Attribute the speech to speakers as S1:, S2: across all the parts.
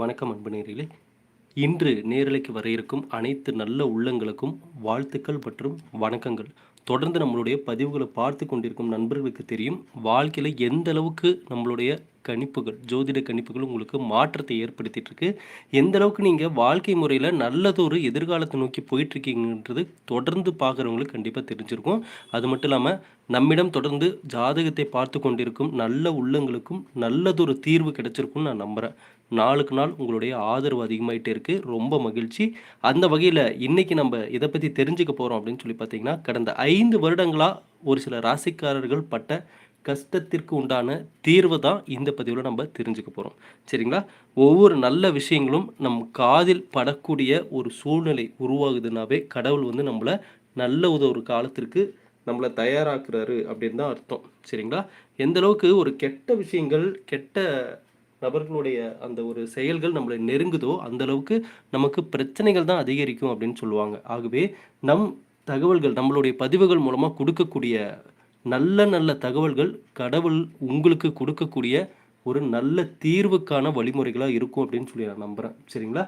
S1: வணக்கம் அன்பு நேரிலே இன்று நேரலைக்கு வர இருக்கும் அனைத்து நல்ல உள்ளங்களுக்கும் வாழ்த்துக்கள் மற்றும் வணக்கங்கள். தொடர்ந்து நம்மளுடைய பதிவுகளை பார்த்து கொண்டிருக்கும் நண்பர்களுக்கு தெரியும் வாழ்க்கையில் எந்த அளவுக்கு நம்மளுடைய கணிப்புகள் ஜோதிட கணிப்புகள் உங்களுக்கு மாற்றத்தை ஏற்படுத்திட்டு இருக்கு எந்த அளவுக்கு நீங்கள் வாழ்க்கை முறையில் நல்லதொரு எதிர்காலத்தை நோக்கி போயிட்டுருக்கீங்கன்றது தொடர்ந்து பார்க்குறவங்களுக்கு கண்டிப்பாக தெரிஞ்சிருக்கும். அது மட்டும் இல்லாமல் நம்மிடம் தொடர்ந்து ஜாதகத்தை பார்த்து கொண்டிருக்கும் நல்ல உள்ளங்களுக்கும் நல்லதொரு தீர்வு கிடைச்சிருக்கும்னு நான் நம்புகிறேன் நாளுக்கு நாள் உங்களுடைய ஆதரவு அதிகமாயிட்டே இருக்குது ரொம்ப மகிழ்ச்சி. அந்த வகையில் இன்னைக்கு நம்ம இதை பற்றி தெரிஞ்சுக்க போகிறோம் அப்படின்னு சொல்லி பார்த்தீங்கன்னா கடந்த ஐந்து வருடங்களாக ஒரு சில ராசிக்காரர்கள் பட்ட கஷ்டத்திற்கு உண்டான தீர்வை தான் இந்த பதிவில் நம்ம தெரிஞ்சுக்க போகிறோம் சரிங்களா? ஒவ்வொரு நல்ல விஷயங்களும் நம் காதில் படக்கூடிய ஒரு சூழ்நிலை உருவாகுதுனாவே கடவுள் வந்து நம்மளை நல்ல ஒரு காலத்திற்கு நம்மளை தயாராக்குறாரு அப்படின்னு தான் அர்த்தம். சரிங்களா? எந்த அளவுக்கு ஒரு கெட்ட விஷயங்கள் கெட்ட நபர்களுடைய அந்த ஒரு செயல்கள் நம்மளை நெருங்குதோ அந்த அளவுக்கு நமக்கு பிரச்சனைகள் தான் அதிகரிக்கும் அப்படின்னு சொல்லுவாங்க. ஆகவே நம் தகவல்கள் நம்மளுடைய பதிவுகள் மூலமாக கொடுக்கக்கூடிய நல்ல நல்ல தகவல்கள் கடவுள் உங்களுக்கு கொடுக்கக்கூடிய ஒரு நல்ல தீர்வுக்கான வழிமுறைகளாக இருக்கும் அப்படின்னு சொல்லி நான் நம்புகிறேன் சரிங்களா?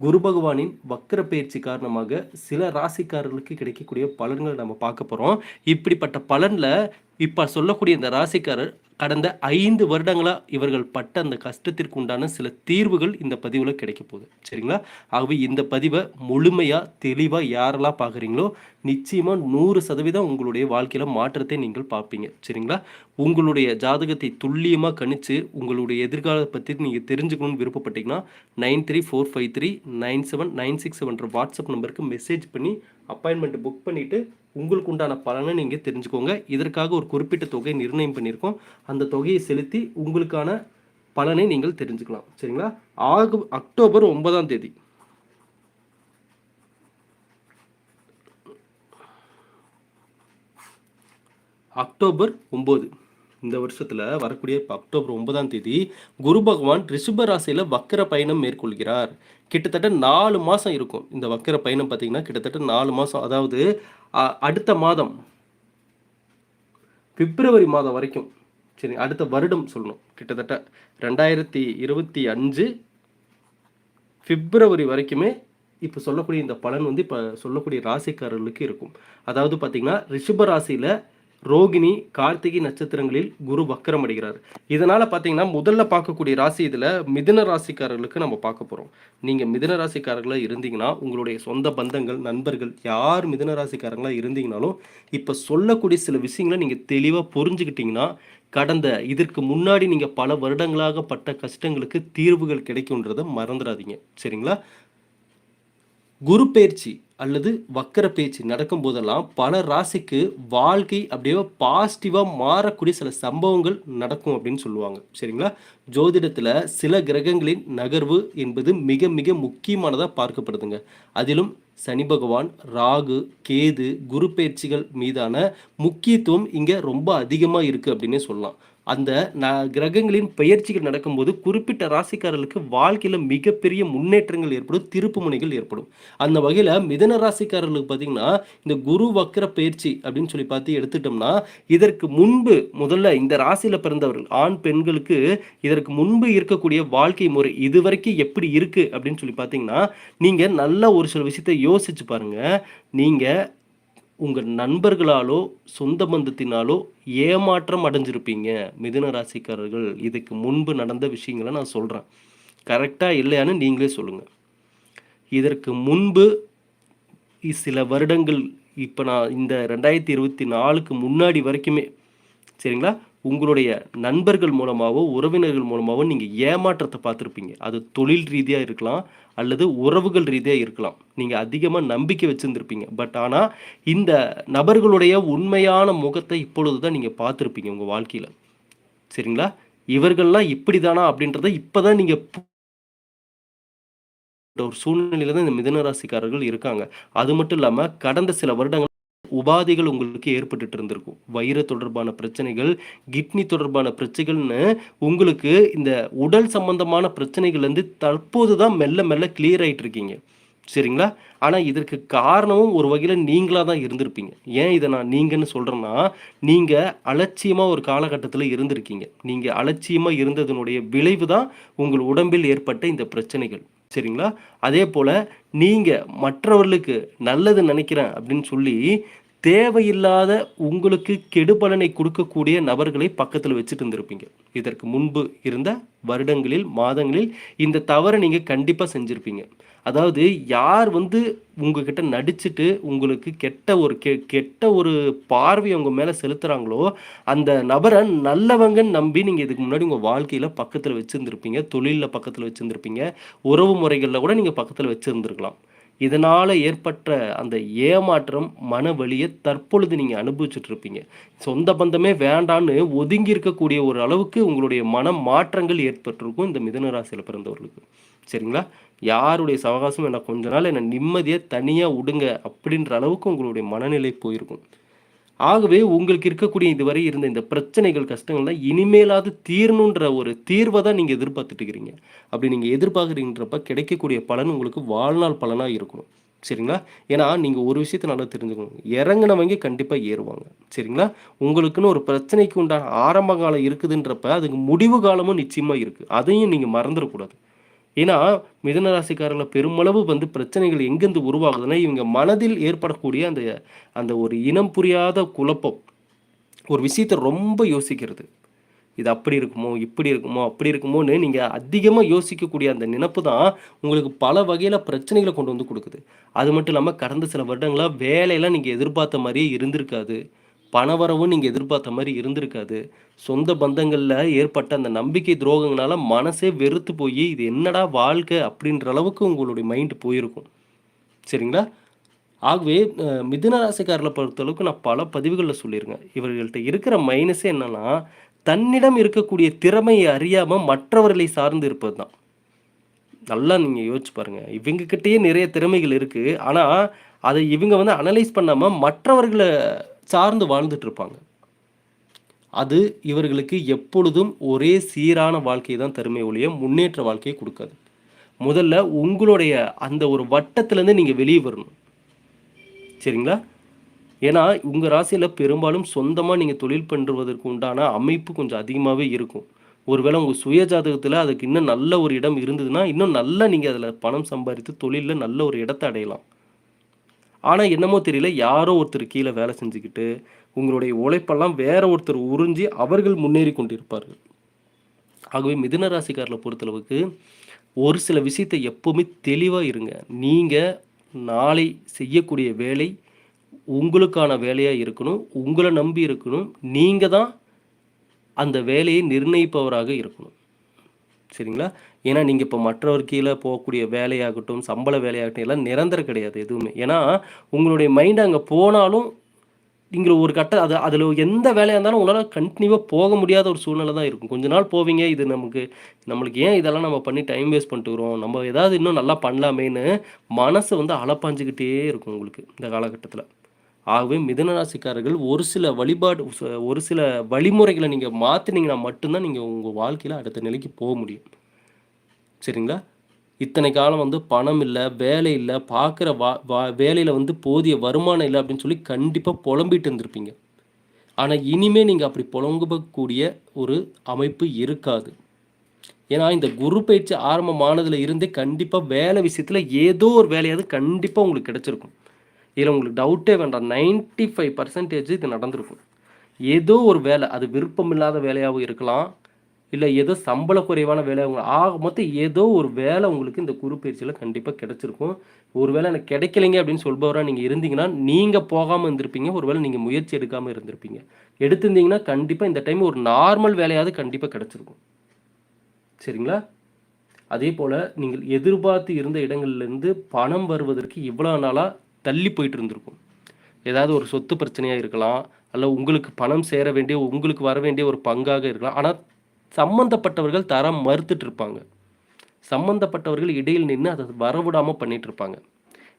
S1: குரு பகவானின் வக்கர பயிற்சி காரணமாக சில ராசிக்காரர்களுக்கு கிடைக்கக்கூடிய பலன்களை நம்ம பார்க்க போகிறோம் இப்படிப்பட்ட பலனில் இப்போ சொல்லக்கூடிய இந்த ராசிக்காரர் கடந்த ஐந்து வருடங்களாக இவர்கள் பட்ட அந்த கஷ்டத்திற்கு உண்டான சில தீர்வுகள் இந்த பதிவில் கிடைக்க போகுது. சரிங்களா? ஆகவே இந்த பதிவை முழுமையாக தெளிவாக யாரெல்லாம் பார்க்குறீங்களோ நிச்சயமாக நூறு சதவீதம் உங்களுடைய வாழ்க்கையில் மாற்றத்தை நீங்கள் பார்ப்பீங்க. சரிங்களா? உங்களுடைய ஜாதகத்தை துல்லியமாக கணித்து உங்களுடைய எதிர்காலத்தை பற்றி நீங்கள் தெரிஞ்சுக்கணும்னு விருப்பப்பட்டீங்கன்னா nine three four five three nine seven nine six செவன்ற WhatsApp நம்பருக்கு மெசேஜ் பண்ணி அப்பாயின்மெண்ட் புக் பண்ணிவிட்டு உங்களுக்கு உண்டான பலனை நீங்கள் தெரிஞ்சுக்கோங்க. இதற்காக ஒரு குறிப்பிட்ட தொகை நிர்ணயம் பண்ணியிருக்கோம். அந்த தொகையை செலுத்தி உங்களுக்கான பலனை நீங்கள் தெரிஞ்சுக்கலாம். சரிங்களா? ஆகு அக்டோபர் ஒன்பதாம் தேதி. அக்டோபர் ஒம்பது. இந்த வருஷத்துல வரக்கூடிய அக்டோபர் ஒன்பதாம் தேதி குரு பகவான் ரிஷப ராசியில வக்கர பயணம் மேற்கொள்கிறார். கிட்டத்தட்ட நாலு மாதம் இருக்கும். இந்த வக்கர பயணம் பார்த்தீங்கன்னா கிட்டத்தட்ட நாலு மாதம் அதாவது அடுத்த மாதம். பிப்ரவரி மாதம் வரைக்கும். சரி அடுத்த வருடம் சொல்லணும். கிட்டத்தட்ட ரெண்டாயிரத்தி இருபத்தி அஞ்சு பிப்ரவரி வரைக்குமே இப்போ சொல்லக்கூடிய இந்த பலன் வந்து இப்போ சொல்லக்கூடிய ராசிக்காரர்களுக்கு இருக்கும். அதாவது பார்த்தீங்கன்னா ரிஷப ராசியில் ரோகிணி கார்த்திகை நட்சத்திரங்களில் குரு வக்கரம் அடைகிறார். இதனால் பார்த்தீங்கன்னா முதல்ல பார்க்கக்கூடிய ராசி இதில் மிதுன ராசிக்காரர்களுக்கு நம்ம பார்க்க போகிறோம் நீங்கள் மிதுன ராசிக்காரர்களாக இருந்தீங்கன்னா உங்களுடைய சொந்த பந்தங்கள் நண்பர்கள் யார் மிதுன ராசிக்காரங்களாக இருந்தீங்கனாலும் இப்போ சொல்லக்கூடிய சில விஷயங்களை நீங்கள் தெளிவாக புரிஞ்சுக்கிட்டீங்கன்னா கடந்த இதற்கு முன்னாடி நீங்கள் பல வருடங்களாக பட்ட கஷ்டங்களுக்கு தீர்வுகள் கிடைக்கும்ன்றதை மறந்துடாதீங்க. சரிங்களா? குரு பயிற்சி அல்லது வக்கர பயிற்சி நடக்கும் போதெல்லாம் பல ராசிக்கு வாழ்க்கை அப்படியே பாசிட்டிவாக மாறக்கூடிய சில சம்பவங்கள் நடக்கும் அப்படின்னு சொல்லுவாங்க. சரிங்களா? ஜோதிடத்தில் சில கிரகங்களின் நகர்வு என்பது மிக மிக முக்கியமானதாக பார்க்கப்படுதுங்க. அதிலும் சனி பகவான் ராகு கேது குரு பயிற்சிகள் மீதான முக்கியத்துவம் இங்கே ரொம்ப அதிகமாக இருக்குது அப்படின்னே சொல்லலாம். அந்த ந கிரகங்களின் பெயர்ச்சிகள் நடக்கும்போது குறிப்பிட்ட ராசிக்காரர்களுக்கு வாழ்க்கையில் மிகப்பெரிய முன்னேற்றங்கள் ஏற்படும் திருப்பு முனைகள் ஏற்படும். அந்த வகையில் மிதன ராசிக்காரர்களுக்கு பார்த்தீங்கன்னா இந்த குரு வக்கர பயிற்சி அப்படின்னு சொல்லி பார்த்து எடுத்துட்டோம்னா இதற்கு முன்பு முதல்ல இந்த ராசியில் பிறந்தவர்கள் ஆண் பெண்களுக்கு இதற்கு முன்பு இருக்கக்கூடிய வாழ்க்கை முறை இதுவரைக்கும் எப்படி இருக்குது அப்படின்னு சொல்லி பார்த்தீங்கன்னா நீங்கள் நல்ல ஒரு சில விஷயத்தை யோசிச்சு பாருங்கள் நீங்கள் உங்கள் நண்பர்களாலோ சொந்த பந்தத்தினாலோ ஏமாற்றம் அடைஞ்சிருப்பீங்க. மிதுன ராசிக்காரர்கள் இதுக்கு முன்பு நடந்த விஷயங்களை நான் சொல்கிறேன் கரெக்டாக இல்லையான்னு நீங்களே சொல்லுங்கள் இதற்கு முன்பு சில வருடங்கள் இப்போ நான் இந்த ரெண்டாயிரத்தி இருபத்தி நாலுக்கு முன்னாடி வரைக்குமே சரிங்களா? உங்களுடைய நண்பர்கள் மூலமாகவோ உறவினர்கள் மூலமாகவோ நீங்கள் ஏமாற்றத்தை பார்த்துருப்பீங்க. அது தொழில் ரீதியாக இருக்கலாம் அல்லது உறவுகள் ரீதியாக இருக்கலாம். நீங்கள் அதிகமாக நம்பிக்கை வச்சுருந்துருப்பீங்க. பட் ஆனால் இந்த நபர்களுடைய உண்மையான முகத்தை இப்பொழுது தான் நீங்கள் பார்த்துருப்பீங்க உங்கள் வாழ்க்கையில். சரிங்களா? இவர்கள்லாம் இப்படி தானா அப்படின்றத இப்போ தான் நீங்கள் ஒரு சூழ்நிலையில தான் இந்த மிதனராசிக்காரர்கள் இருக்காங்க. அது மட்டும் இல்லாமல் கடந்த சில வருடங்கள் உபாதைகள் உங்களுக்கு ஏற்பட்டுட்டு இருந்திருக்கும். வயிறு தொடர்பான பிரச்சனைகள் கிட்னி தொடர்பான பிரச்சனைகள்னு உங்களுக்கு இந்த உடல் சம்பந்தமான பிரச்சனைகள் வந்து தற்போது தான் மெல்ல மெல்ல கிளியர் ஆகிட்டு இருக்கீங்க. சரிங்களா? ஆனால் இதற்கு காரணமும் ஒரு வகையில் நீங்களாக தான் இருந்திருப்பீங்க. ஏன் இதை நான் நீங்கன்னு சொல்கிறேன்னா நீங்கள் அலட்சியமாக ஒரு காலகட்டத்தில் இருந்திருக்கீங்க. நீங்கள் அலட்சியமாக இருந்ததனுடைய விளைவு தான் உங்கள் உடம்பில் ஏற்பட்ட இந்த பிரச்சனைகள். சரிங்களா? அதே போல் நீங்கள் மற்றவர்களுக்கு நல்லது நினைக்கிறேன் அப்படின்னு சொல்லி தேவையில்லாத உங்களுக்கு கெடுபலனை கொடுக்கக்கூடிய நபர்களை பக்கத்தில் வச்சுட்டு இருந்திருப்பீங்க. இதற்கு முன்பு இருந்த வருடங்களில் மாதங்களில் இந்த தவறை நீங்கள் கண்டிப்பாக செஞ்சுருப்பீங்க. அதாவது யார் வந்து உங்ககிட்ட நடிச்சுட்டு உங்களுக்கு கெட்ட ஒரு கெ கெட்ட ஒரு பார்வை அவங்க மேலே செலுத்துகிறாங்களோ அந்த நபரை நல்லவங்கன்னு நம்பி நீங்கள் இதுக்கு முன்னாடி உங்கள் வாழ்க்கையில் பக்கத்தில் வச்சுருந்துருப்பீங்க தொழிலில் பக்கத்தில் வச்சுருந்துருப்பீங்க உறவு முறைகளில் கூட நீங்கள் பக்கத்தில் வச்சுருந்துருக்கலாம். இதனால் ஏற்பட்ட அந்த ஏமாற்றம் மன வழியை தற்பொழுது நீங்கள் அனுபவிச்சுட்ருப்பீங்க சொந்த பந்தமே வேண்டான்னு ஒதுங்கி இருக்கக்கூடிய ஒரு அளவுக்கு உங்களுடைய மன மாற்றங்கள் ஏற்பட்டிருக்கும் இந்த மிதனராசியில் பிறந்தவர்களுக்கு. சரிங்களா? யாருடைய சவகாசமும் என்ன கொஞ்ச நாள் என்னை நிம்மதியாக தனியாக விடுங்க அப்படின்ற அளவுக்கு உங்களுடைய மனநிலை போயிருக்கும். ஆகவே உங்களுக்கு இருக்கக்கூடிய இதுவரை இருந்த இந்த பிரச்சனைகள் கஷ்டங்கள்லாம் இனிமேலாவது தீரணுன்ற ஒரு தீர்வை தான் நீங்கள் எதிர்பார்த்துட்டு இருக்கிறீங்க அப்படி நீங்கள் எதிர்பார்க்குறீன்றப்ப கிடைக்கக்கூடிய பலன் உங்களுக்கு வாழ்நாள் பலனாக இருக்கணும். சரிங்களா? ஏன்னா நீங்கள் ஒரு விஷயத்தை நல்லா தெரிஞ்சுக்கணும். இறங்கினவங்க கண்டிப்பாக ஏறுவாங்க. சரிங்களா? உங்களுக்குன்னு ஒரு பிரச்சனைக்கு உண்டான ஆரம்ப காலம் இருக்குதுன்றப்ப அதுக்கு முடிவு காலமும் நிச்சயமாக இருக்குது அதையும் நீங்கள் மறந்துடக்கூடாது. ஏன்னா மிதன ராசிக்காரங்களை பெருமளவு வந்து பிரச்சனைகள் எங்கேருந்து உருவாகுதுன்னா இவங்க மனதில் ஏற்படக்கூடிய அந்த அந்த ஒரு இனம் புரியாத குழப்பம் ஒரு விஷயத்தை ரொம்ப யோசிக்கிறது. இது அப்படி இருக்குமோ இப்படி இருக்குமோ அப்படி இருக்குமோன்னு நீங்கள் அதிகமாக யோசிக்கக்கூடிய அந்த நினப்பு தான் உங்களுக்கு பல வகையில் பிரச்சனைகளை கொண்டு வந்து கொடுக்குது. அது மட்டும் இல்லாமல் கடந்த சில வருடங்களாக வேலையெல்லாம் நீங்கள் எதிர்பார்த்த மாதிரியே இருந்திருக்காது. பணவரவும் நீங்கள் எதிர்பார்த்த மாதிரி இருந்திருக்காது. சொந்த பந்தங்களில் ஏற்பட்ட அந்த நம்பிக்கை துரோகங்களால் மனசே வெறுத்து போய் இது என்னடா வாழ்க்கை அப்படின்ற அளவுக்கு உங்களுடைய மைண்டு போயிருக்கும். சரிங்களா? ஆகவே அஹ், மிதுன பொறுத்தளவுக்கு நான் பல பதிவுகளில் சொல்லியிருக்கேன். இவர்கள்ட்ட இருக்கிற மைனஸே என்னன்னா தன்னிடம் இருக்கக்கூடிய திறமையை அறியாமல் மற்றவர்களை சார்ந்து இருப்பது தான் நல்லா நீங்கள் யோசிச்சு பாருங்கள் இவங்கக்கிட்டேயே நிறைய திறமைகள் இருக்குது ஆனால் அதை இவங்க வந்து அனலைஸ் பண்ணாமல் மற்றவர்களை சார்ந்து வாழ்ந்துட்டு இருப்பாங்க அது இவர்களுக்கு எப்பொழுதும் ஒரே சீரான வாழ்க்கையை தான் தருமை ஒழிய முன்னேற்ற வாழ்க்கையை கொடுக்காது. முதல்ல உங்களுடைய அந்த ஒரு வட்டத்திலேருந்து நீங்கள் வெளியே வரணும். சரிங்களா? ஏன்னா உங்கள் ராசியில் பெரும்பாலும் சொந்தமாக நீங்கள் தொழில் பண்ணுவதற்கு உண்டான அமைப்பு கொஞ்சம் அதிகமாகவே இருக்கும். ஒருவேளை உங்கள் சுய ஜாதகத்தில் அதுக்கு இன்னும் நல்ல ஒரு இடம் இருந்ததுன்னா இன்னும் நல்லா நீங்கள் அதில் பணம் சம்பாதித்து தொழிலில் நல்ல ஒரு இடத்தை அடையலாம். ஆனால் என்னமோ தெரியல யாரோ ஒருத்தர் கீழே வேலை செஞ்சுக்கிட்டு உங்களுடைய உழைப்பெல்லாம் வேற ஒருத்தர் உறிஞ்சி அவர்கள் முன்னேறி கொண்டிருப்பார்கள். ஆகவே மிதுன ராசிக்காரர்களை பொறுத்தளவுக்கு ஒரு சில விஷயத்தை எப்பவுமே தெளிவாக இருங்க. நீங்கள் நாளை செய்யக்கூடிய வேலை உங்களுக்கான வேலையாக இருக்கணும் உங்களை நம்பி இருக்கணும். நீங்கள் தான் அந்த வேலையை நிர்ணயிப்பவராக இருக்கணும். சரிங்களா? ஏன்னா நீங்கள் இப்போ மற்றவர் கீழே போகக்கூடிய வேலையாகட்டும் சம்பள வேலையாகட்டும் எல்லாம் நிரந்தரம் கிடையாது எதுவுமே. ஏன்னா உங்களுடைய மைண்ட் அங்கே போனாலும் நீங்கள் ஒரு கட்ட அது அதில் எந்த வேலையாக இருந்தாலும் உங்களால் கண்டினியூவாக போக முடியாத ஒரு சூழ்நிலை தான் இருக்கும். கொஞ்ச நாள் போவீங்க இது நமக்கு நம்மளுக்கு ஏன் இதெல்லாம் நம்ம பண்ணி டைம் வேஸ்ட் பண்ணிட்டுக்கிறோம் நம்ம ஏதாவது இன்னும் நல்லா பண்ணலாமேன்னு மனசு வந்து அலப்பாஞ்சிக்கிட்டே இருக்கும் உங்களுக்கு இந்த காலகட்டத்தில். ஆகவே மிதனராசிக்காரர்கள் ஒரு சில வழிபாடு ஒரு சில வழிமுறைகளை நீங்கள் மாற்றினீங்கன்னா மட்டும்தான் நீங்கள் உங்கள் வாழ்க்கையில் அடுத்த நிலைக்கு போக முடியும். சரிங்களா? இத்தனை காலம் வந்து பணம் இல்லை வேலை இல்லை பார்க்குற வா வா வேலையில் வந்து போதிய வருமானம் இல்லை அப்படின்னு சொல்லி கண்டிப்பாக புலம்பிட்டு இருந்திருப்பீங்க. ஆனால் இனிமேல் நீங்கள் அப்படி புலம்பக்கூடிய ஒரு அமைப்பு இருக்காது. ஏன்னா இந்த குரு பயிற்சி ஆரம்பமானதில் இருந்தே கண்டிப்பாக வேலை விஷயத்தில் ஏதோ ஒரு வேலையாவது கண்டிப்பாக உங்களுக்கு கிடச்சிருக்கும். இதில் உங்களுக்கு டவுட்டே வேண்டாம். 95% ஃபைவ் பர்சன்டேஜ் இது நடந்திருக்கும். ஏதோ ஒரு வேலை அது விருப்பமில்லாத வேலையாகவும் இருக்கலாம். இல்லை ஏதோ சம்பள குறைவான வேலையாக ஆக மொத்தம் ஏதோ ஒரு வேலை உங்களுக்கு இந்த குறுப்பயிற்சியில் பயிற்சியில் கண்டிப்பாக கிடைச்சிருக்கும். ஒருவேளை எனக்கு கிடைக்கலைங்க அப்படின்னு சொல்பவராக நீங்கள் இருந்தீங்கன்னா நீங்கள் போகாமல் இருந்திருப்பீங்க. ஒருவேளை நீங்கள் முயற்சி எடுக்காமல் இருந்திருப்பீங்க. எடுத்திருந்தீங்கன்னா கண்டிப்பாக இந்த டைம் ஒரு நார்மல் வேலையாவது கண்டிப்பாக கிடச்சிருக்கும். சரிங்களா? அதே போல் நீங்கள் எதிர்பார்த்து இருந்த இடங்கள்லேருந்து பணம் வருவதற்கு இவ்வளோ நாளாக தள்ளி போயிட்டு இருந்திருக்கும் ஏதாவது ஒரு சொத்து பிரச்சனையாக இருக்கலாம் அல்ல உங்களுக்கு பணம் சேர வேண்டிய உங்களுக்கு வர வேண்டிய ஒரு பங்காக இருக்கலாம். ஆனால் சம்மந்தப்பட்டவர்கள் தர மறுத்துட்டு இருப்பாங்க சம்மந்தப்பட்டவர்கள் இடையில் நின்று அதை வரவிடாமல் பண்ணிட்டு இருப்பாங்க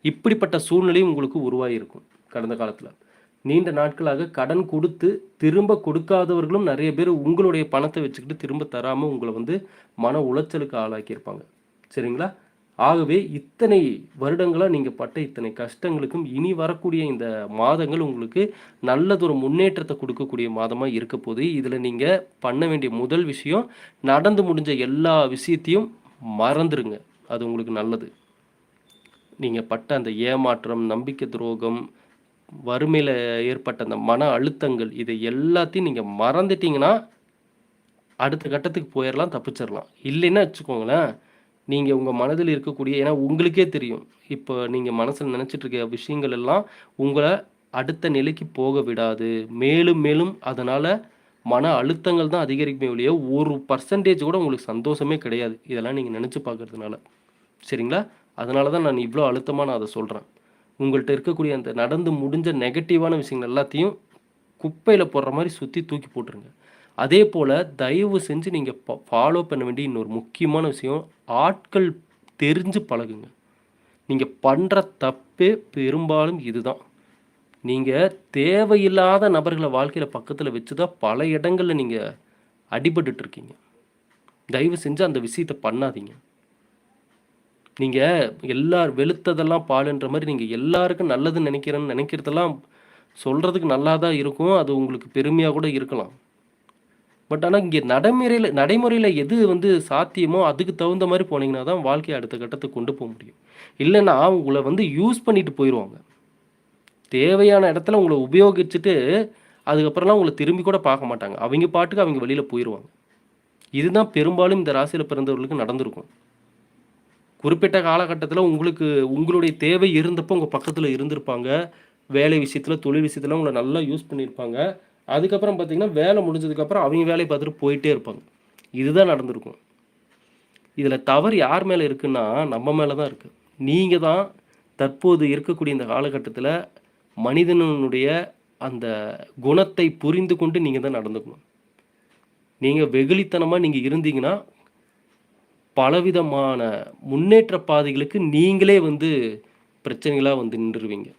S1: இப்படிப்பட்ட சூழ்நிலையும் உங்களுக்கு உருவாகியிருக்கும் கடந்த காலத்தில். நீண்ட நாட்களாக கடன் கொடுத்து திரும்ப கொடுக்காதவர்களும் நிறைய பேர் உங்களுடைய பணத்தை வச்சுக்கிட்டு திரும்ப தராமல் உங்களை வந்து மன உளைச்சலுக்கு ஆளாக்கியிருப்பாங்க. சரிங்களா? ஆகவே இத்தனை வருடங்களாக நீங்கள் பட்ட இத்தனை கஷ்டங்களுக்கும் இனி வரக்கூடிய இந்த மாதங்கள் உங்களுக்கு நல்லதொரு முன்னேற்றத்தை கொடுக்கக்கூடிய மாதமாக இருக்க போது இதில் நீங்கள் பண்ண வேண்டிய முதல் விஷயம், நடந்து முடிஞ்ச எல்லா விஷயத்தையும் மறந்துருங்க. அது உங்களுக்கு நல்லது. நீங்கள் பட்ட அந்த ஏமாற்றம், நம்பிக்கை துரோகம், வறுமையில் ஏற்பட்ட அந்த மன அழுத்தங்கள், இதை எல்லாத்தையும் நீங்கள் மறந்துட்டீங்கன்னா, அடுத்த கட்டத்துக்கு போயிடலாம் தப்பிச்சிடலாம் இல்லைன்னா வச்சுக்கோங்களேன், நீங்கள் உங்கள் மனதில் இருக்கக்கூடிய ஏன்னா உங்களுக்கே தெரியும். இப்போ நீங்கள் மனசில் நினச்சிட்டு இருக்க விஷயங்கள் எல்லாம் உங்களை அடுத்த நிலைக்கு போக விடாது. மேலும் மேலும் அதனால் மன அழுத்தங்கள் தான் அதிகரிக்குமே ஒழிய, ஒரு பர்சன்டேஜ் கூட உங்களுக்கு சந்தோஷமே கிடையாது. இதெல்லாம் நீங்கள் நினச்சி பார்க்கறதுனால. சரிங்களா? அதனால தான் நான் இவ்வளோ அழுத்தமாக நான் அதை சொல்கிறேன் உங்கள்கிட்ட இருக்கக்கூடிய அந்த நடந்து முடிஞ்ச நெகட்டிவான விஷயங்கள் எல்லாத்தையும் குப்பையில் போடுற மாதிரி சுற்றி தூக்கி போட்டுருங்க. அதே போல் தயவு செஞ்சு நீங்கள் ஃபாலோ பண்ண வேண்டிய இன்னொரு முக்கியமான விஷயம், ஆட்கள் தெரிஞ்சு பழகுங்க. நீங்கள் பண்ணுற தப்பே பெரும்பாலும் இதுதான். நீங்கள் தேவையில்லாத நபர்களை வாழ்க்கையில் பக்கத்தில் வச்சு தான் பல இடங்களில் நீங்கள் அடிபட்டுட்டு இருக்கீங்க. தயவு செஞ்சு அந்த விஷயத்த பண்ணாதீங்க. நீங்கள் எல்லார் வெளுத்ததெல்லாம் பாலுன்ற மாதிரி நீங்கள் எல்லாருக்கும் நல்லது நினைக்கிறேன்னு நினைக்கிறதெல்லாம் சொல்கிறதுக்கு நல்லா தான் இருக்கும். அது உங்களுக்கு பெருமையாக கூட இருக்கலாம். பட் ஆனால் இங்கே நடைமுறையில் நடைமுறையில் எது வந்து சாத்தியமோ அதுக்கு தகுந்த மாதிரி போனீங்கன்னா தான் வாழ்க்கையை அடுத்த கட்டத்துக்கு கொண்டு போக முடியும். இல்லைன்னா உங்களை வந்து யூஸ் பண்ணிட்டு போயிடுவாங்க தேவையான இடத்துல உங்களை உபயோகிச்சுட்டு, அதுக்கப்புறம்லாம் உங்களை திரும்பி கூட பார்க்க மாட்டாங்க. அவங்க பாட்டுக்கு அவங்க வெளியில் போயிடுவாங்க இதுதான் பெரும்பாலும் இந்த ராசியில் பிறந்தவர்களுக்கு நடந்திருக்கும். குறிப்பிட்ட காலகட்டத்தில் உங்களுக்கு உங்களுடைய தேவை இருந்தப்போ உங்கள் பக்கத்தில் இருந்திருப்பாங்க. வேலை விஷயத்தில் தொழில் விஷயத்துல உங்களை நல்லா யூஸ் பண்ணியிருப்பாங்க. அதுக்கப்புறம் பார்த்தீங்கன்னா, வேலை முடிஞ்சதுக்கப்புறம் அவங்க வேலையை பார்த்துட்டு போயிட்டே இருப்பாங்க. இதுதான் நடந்திருக்கும். இதில் தவறு யார் மேலே இருக்குன்னா, நம்ம மேலே தான் இருக்குது நீங்கள் தான் தற்போது இருக்கக்கூடிய இந்த காலகட்டத்தில் மனிதனுடைய அந்த குணத்தை புரிந்து கொண்டு நீங்கள் தான் நடந்துக்கணும். நீங்கள் வெகுளித்தனமாக நீங்கள் இருந்தீங்கன்னா, பலவிதமான முன்னேற்ற பாதைகளுக்கு நீங்களே வந்து பிரச்சனைகளாக வந்து நின்றுருவீங்க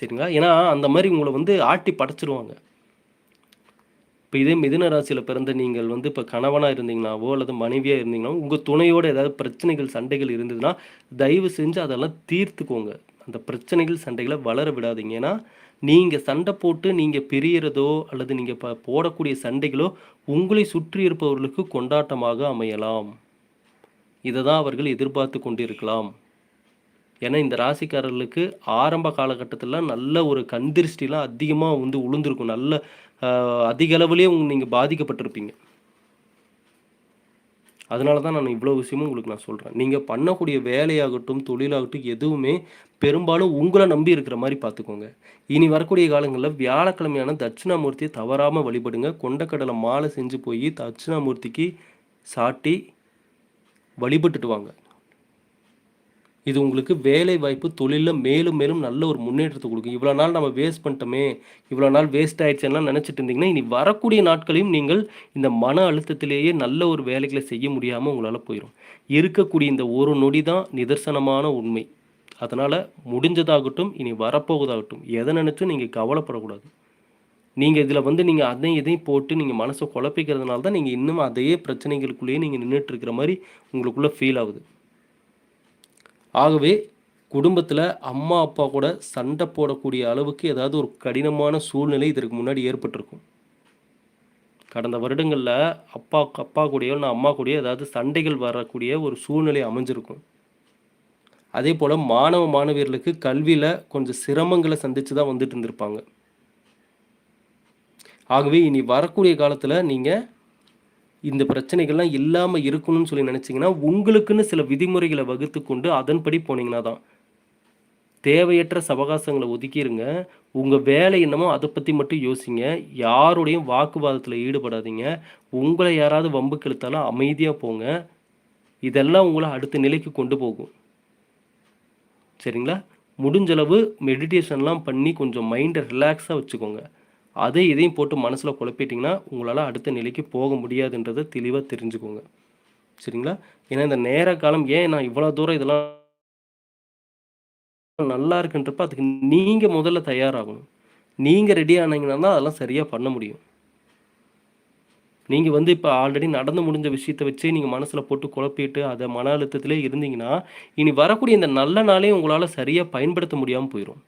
S1: சரிங்களா? ஏன்னா, அந்த மாதிரி உங்களை வந்து ஆட்டி படைச்சிருவாங்க இப்போ இதே மிதுன ராசியில் பிறந்த நீங்கள் வந்து இப்போ கணவனாக இருந்தீங்கனாவோ, அல்லது மனைவியாக இருந்தீங்கனாவோ, உங்கள் துணையோட ஏதாவது பிரச்சனைகள், சண்டைகள் இருந்ததுன்னா, தயவு செஞ்சு அதெல்லாம் தீர்த்துக்கோங்க. அந்த பிரச்சனைகள், சண்டைகளை வளர விடாதீங்க. ஏன்னா, நீங்கள் சண்டை போட்டு நீங்கள் பிரியறதோ, அல்லது நீங்கள் ப போடக்கூடிய சண்டைகளோ, உங்களை சுற்றி இருப்பவர்களுக்கு கொண்டாட்டமாக அமையலாம். இதை தான் அவர்கள் எதிர்பார்த்து கொண்டிருக்கலாம். ஏன்னா, இந்த ராசிக்காரர்களுக்கு ஆரம்ப காலகட்டத்தில் நல்ல ஒரு கந்திருஷ்டிலாம் அதிகமாக வந்து உளுந்திருக்கும் நல்ல அதிக அளவிலேயே நீங்கள் பாதிக்கப்பட்டிருப்பீங்க. அதனால தான் நான் இவ்வளோ விஷயமும் உங்களுக்கு நான் சொல்கிறேன் நீங்கள் பண்ணக்கூடிய வேலையாகட்டும், தொழிலாகட்டும் எதுவுமே பெரும்பாலும் உங்களை நம்பி இருக்கிற மாதிரி பார்த்துக்கோங்க. இனி வரக்கூடிய காலங்களில் வியாழக்கிழமையான தட்சிணாமூர்த்தியை தவறாமல் வழிபடுங்க. கொண்டக்கடலை மாலை செஞ்சு போய் தட்சிணாமூர்த்திக்கு சாட்டி வழிபட்டுட்டு வாங்க. இது உங்களுக்கு வேலை வாய்ப்பு, தொழிலில் மேலும் மேலும் நல்ல ஒரு முன்னேற்றத்தை கொடுக்கும் இவ்வளோ நாள் நம்ம வேஸ்ட் பண்ணிட்டோமே, இவ்வளோ நாள் வேஸ்ட் ஆயிடுச்சுலாம் நினச்சிட்டு இருந்தீங்கன்னா, இனி வரக்கூடிய நாட்களையும் நீங்கள் இந்த மன அழுத்தத்திலேயே நல்ல ஒரு வேலைகளை செய்ய முடியாமல் உங்களால் போயிடும் இருக்கக்கூடிய இந்த ஒரு நொடி தான் நிதர்சனமான உண்மை. அதனால் முடிஞ்சதாகட்டும், இனி வரப்போவதாகட்டும், எதை நினச்சும் நீங்கள் கவலைப்படக்கூடாது. நீங்கள் இதில் வந்து நீங்கள் அதையும் இதையும் போட்டு நீங்கள் மனசை குழப்பிக்கிறதுனால தான் நீங்கள் இன்னும் அதே பிரச்சனைகளுக்குள்ளேயே நீங்கள் நின்றுட்டு இருக்கிற மாதிரி உங்களுக்குள்ளே ஃபீல் ஆகுது ஆகவே குடும்பத்தில் அம்மா, அப்பா கூட சண்டை போடக்கூடிய அளவுக்கு ஏதாவது ஒரு கடினமான சூழ்நிலை இதற்கு முன்னாடி ஏற்பட்டிருக்கும். கடந்த வருடங்களில் அப்பா அப்பா கூடயோ, நான் அம்மா கூடயோ ஏதாவது சண்டைகள் வரக்கூடிய ஒரு சூழ்நிலை அமைஞ்சிருக்கும். அதே போல் மாணவ, மாணவியர்களுக்கு கல்வியில் கொஞ்சம் சிரமங்களை சந்தித்து தான் வந்துட்டு இருந்திருப்பாங்க. ஆகவே இனி வரக்கூடிய காலத்தில் நீங்கள் இந்த பிரச்சனைகள்லாம் இல்லாமல் இருக்கணும்னு சொல்லி நினச்சிங்கன்னா உங்களுக்குன்னு சில விதிமுறைகள வகுத்துக்கொண்டு அதன்படி போனீங்கன்னா தான். தேவையற்ற சவகாசங்களை ஒதுக்கிடுங்க உங்கள் வேலை என்னமோ அதை பற்றி மட்டும் யோசிங்க. யாரோடையும் வாக்குவாதத்தில் ஈடுபடாதீங்க. உங்களை யாராவது வம்புக்கு இழுத்தாலும் அமைதியாக போங்க. இதெல்லாம் உங்களை அடுத்த நிலைக்கு கொண்டு போகும். சரிங்களா? முடிஞ்ச அளவு மெடிடேஷன்லாம் பண்ணி கொஞ்சம் மைண்டை ரிலாக்ஸாக வச்சுக்கோங்க. அதை இதையும் போட்டு மனசில் குழப்பிட்டிங்கன்னா உங்களால் அடுத்த நிலைக்கு போக முடியாதுன்றதை தெளிவாக தெரிஞ்சுக்கோங்க. சரிங்களா? ஏன்னா இந்த நேர காலம் ஏன் நான் இவ்வளோ தூரம் இதெல்லாம் நல்லா இருக்குன்றப்ப அதுக்கு நீங்கள் முதல்ல தயாராகணும். நீங்கள் ரெடி ஆனீங்கன்னா தான் அதெல்லாம் சரியாக பண்ண முடியும். நீங்கள் வந்து இப்போ ஆல்ரெடி நடந்து முடிஞ்ச விஷயத்த வச்சு நீங்கள் மனசில் போட்டு குழப்பிட்டு அதை மன அழுத்தத்திலே இருந்தீங்கன்னா இனி வரக்கூடிய இந்த நல்ல நாளே உங்களால் சரியாக பயன்படுத்த முடியாமல் போயிடும்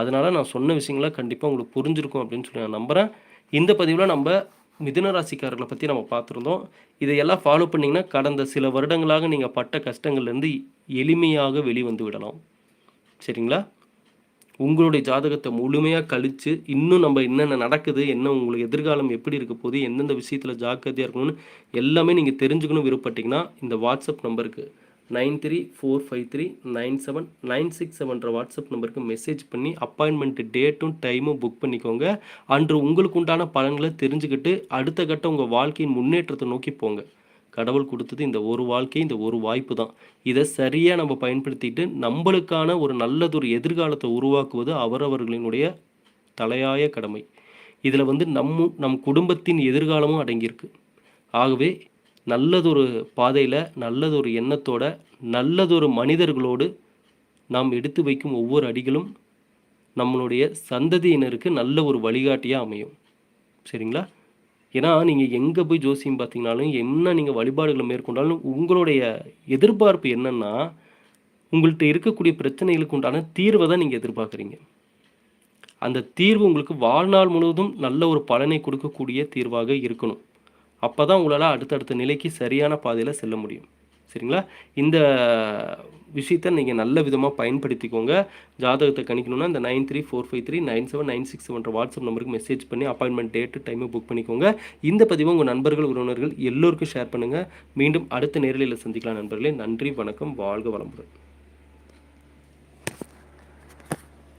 S1: அதனால் நான் சொன்ன விஷயங்கள கண்டிப்பாக உங்களுக்கு புரிஞ்சிருக்கும் அப்படின்னு சொல்லி நான் நம்புகிறேன் இந்த பதிவில் நம்ம மிதுன ராசிக்காரர்களை பற்றி நம்ம பார்த்துருந்தோம். இதையெல்லாம் ஃபாலோ பண்ணிங்கன்னா கடந்த சில வருடங்களாக நீங்கள் பட்ட கஷ்டங்கள்லேருந்து எளிமையாக வெளிவந்து விடலாம். சரிங்களா? உங்களுடைய ஜாதகத்தை முழுமையாக கழித்து இன்னும் நம்ம என்னென்ன நடக்குது என்ன உங்களுக்கு எதிர்காலம் எப்படி இருக்க போகுது எந்தெந்த விஷயத்தில் ஜாக்கிரதையாக இருக்கணும்னு எல்லாமே நீங்கள் தெரிஞ்சுக்கணும் விருப்பப்பட்டிங்கன்னா இந்த வாட்ஸ்அப் நம்பருக்கு nine three four five three nine seven nine six செவன்ற WhatsApp நம்பருக்கு மெசேஜ் பண்ணி அப்பாயின்மெண்ட் டேட்டும் டைமும் புக் பண்ணிக்கோங்க. அன்று உங்களுக்கு உண்டான பலன்களை தெரிஞ்சுக்கிட்டு அடுத்த கட்டம் உங்கள் வாழ்க்கையின் முன்னேற்றத்தை நோக்கி போங்க. கடவுள் கொடுத்தது இந்த ஒரு வாழ்க்கை இந்த ஒரு வாய்ப்பு தான். இதை சரியாக நம்ம பயன்படுத்திட்டு நம்மளுக்கான ஒரு நல்லதொரு எதிர்காலத்தை உருவாக்குவது அவரவர்களினுடைய தலையாய கடமை. இதில் வந்து நம்ம நம் குடும்பத்தின் எதிர்காலமும் அடங்கியிருக்கு. ஆகவே நல்லதொரு பாதையில் நல்லதொரு எண்ணத்தோட நல்லதொரு மனிதர்களோடு நாம் எடுத்து வைக்கும் ஒவ்வொரு அடிகளும் நம்மளுடைய சந்ததியினருக்கு நல்ல ஒரு வழிகாட்டியாக அமையும். சரிங்களா? ஏன்னா நீங்கள் எங்கே போய் ஜோசியம் பார்த்தீங்கனாலும் என்ன நீங்கள் வழிபாடுகளை மேற்கொண்டாலும் உங்களுடைய எதிர்பார்ப்பு என்னென்னா உங்கள்கிட்ட இருக்கக்கூடிய பிரச்சனைகளுக்கு உண்டான தீர்வை தான் நீங்கள் எதிர்பார்க்குறீங்க. அந்த தீர்வு உங்களுக்கு வாழ்நாள் முழுவதும் நல்ல ஒரு பலனை கொடுக்கக்கூடிய தீர்வாக இருக்கணும். அப்போ தான் உங்களால் அடுத்தடுத்த நிலைக்கு சரியான பாதையில் செல்ல முடியும். சரிங்களா? இந்த விஷயத்தை நீங்கள் நல்ல விதமாக பயன்படுத்திக்கோங்க. ஜாதகத்தை கணிக்கணும்னா இந்த nine three four five three nine seven nine six செவன்ற WhatsApp நம்பருக்கு மெசேஜ் பண்ணி அப்பாயின்மெண்ட் டேட்டு டைமை புக் பண்ணிக்கோங்க. இந்த பதிவை உங்கள் நண்பர்கள் உறவினர்கள் எல்லோருக்கும் ஷேர் பண்ணுங்கள் மீண்டும் அடுத்த நேரலையில் சந்திக்கலாம் நண்பர்களே. நன்றி வணக்கம். வாழ்க வளமுடன்.